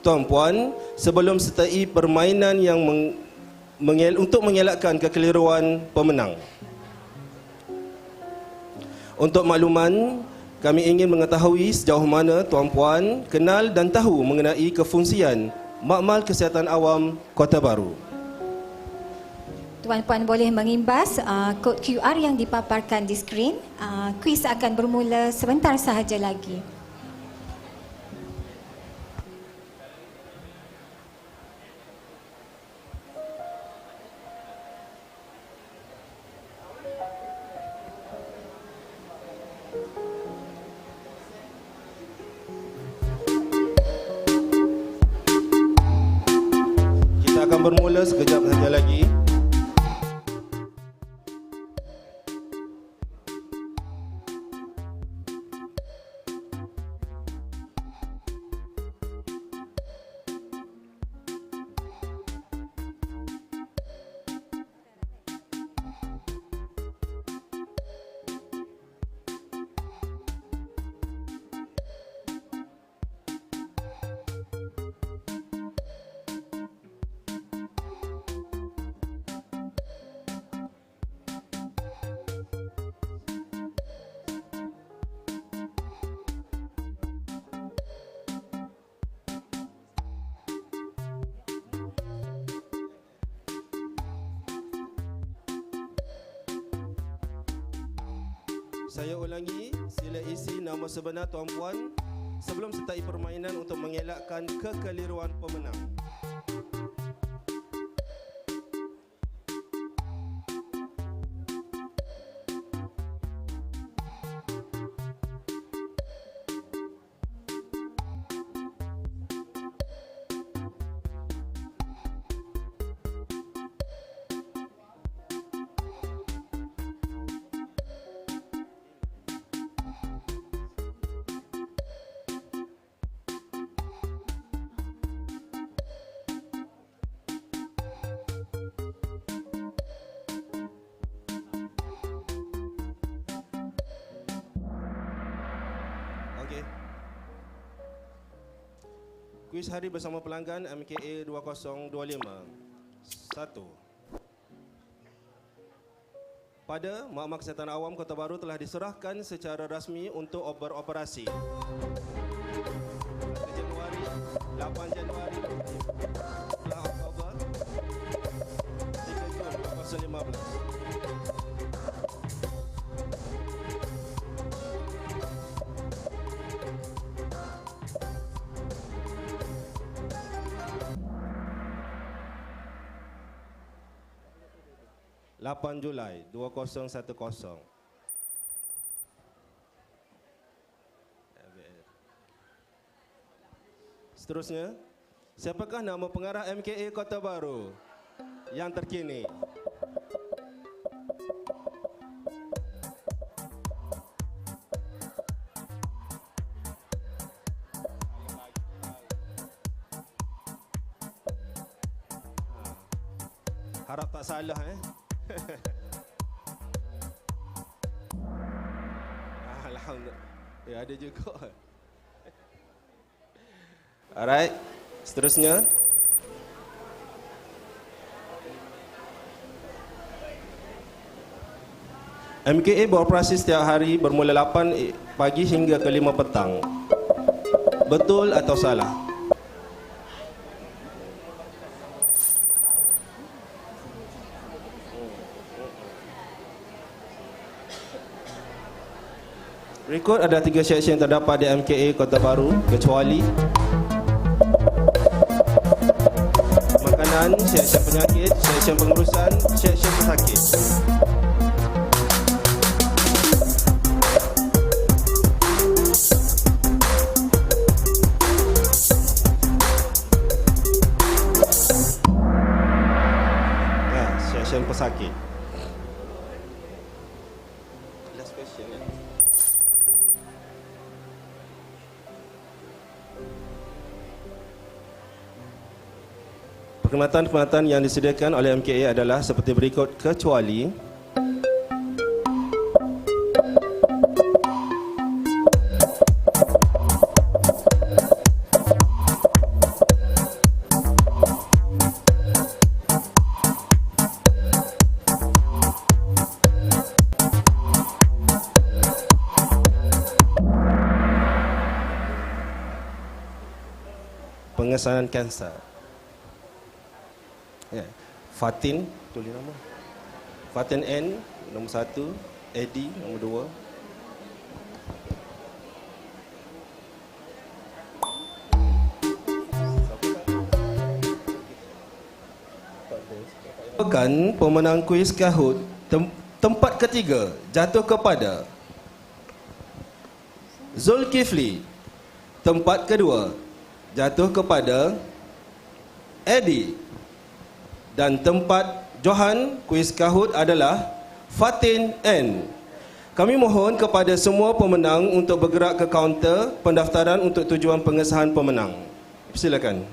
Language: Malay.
tuan puan, sebelum sertai permainan yang meng, mengel, untuk mengelakkan kekeliruan pemenang. Untuk makluman, kami ingin mengetahui sejauh mana tuan puan kenal dan tahu mengenai kefungsian Makmal Kesihatan Awam Kota Baru. Tuan-puan boleh mengimbas uh, kod QR yang dipaparkan di skrin. Uh, kuis akan bermula sebentar sahaja lagi. Bermula sekejap saja lagi. Saya ulangi, sila isi nama sebenar tuan puan sebelum sertai permainan untuk mengelakkan kekeliruan pemenang. Kuis hari bersama pelanggan MKA 2025. 1. Pada Makmal Kesihatan Awam Kota Baru telah diserahkan secara rasmi untuk beroperasi. 8 Julai 2010. Seterusnya, siapakah nama pengarah MKA Kota Baru yang terkini? Harap tak salah eh. Alhamdulillah. Ya ada juga. Alright. Seterusnya. MKA beroperasi setiap hari bermula 8 pagi hingga ke 5 petang. Betul atau salah? Rekod ada tiga seksyen terdapat di MKA Kota Baru kecuali makanan, seksyen penyakit, seksyen pengurusan, seksyen pesakit. Ya, seksyen pesakit. Perkhidmatan-perkhidmatan yang disediakan oleh MKA adalah seperti berikut kecuali pengesanan kanser. Ya. Fatin, tulis nama. Fatin N, nombor satu. Eddie, nombor dua. Pekan pemenang kuis Kahoot tem- tempat ketiga jatuh kepada Zulkifli. Tempat kedua jatuh kepada Eddie. Dan tempat Johan kuis Kahoot adalah Fatin N. Kami mohon kepada semua pemenang untuk bergerak ke kaunter pendaftaran untuk tujuan pengesahan pemenang. Silakan.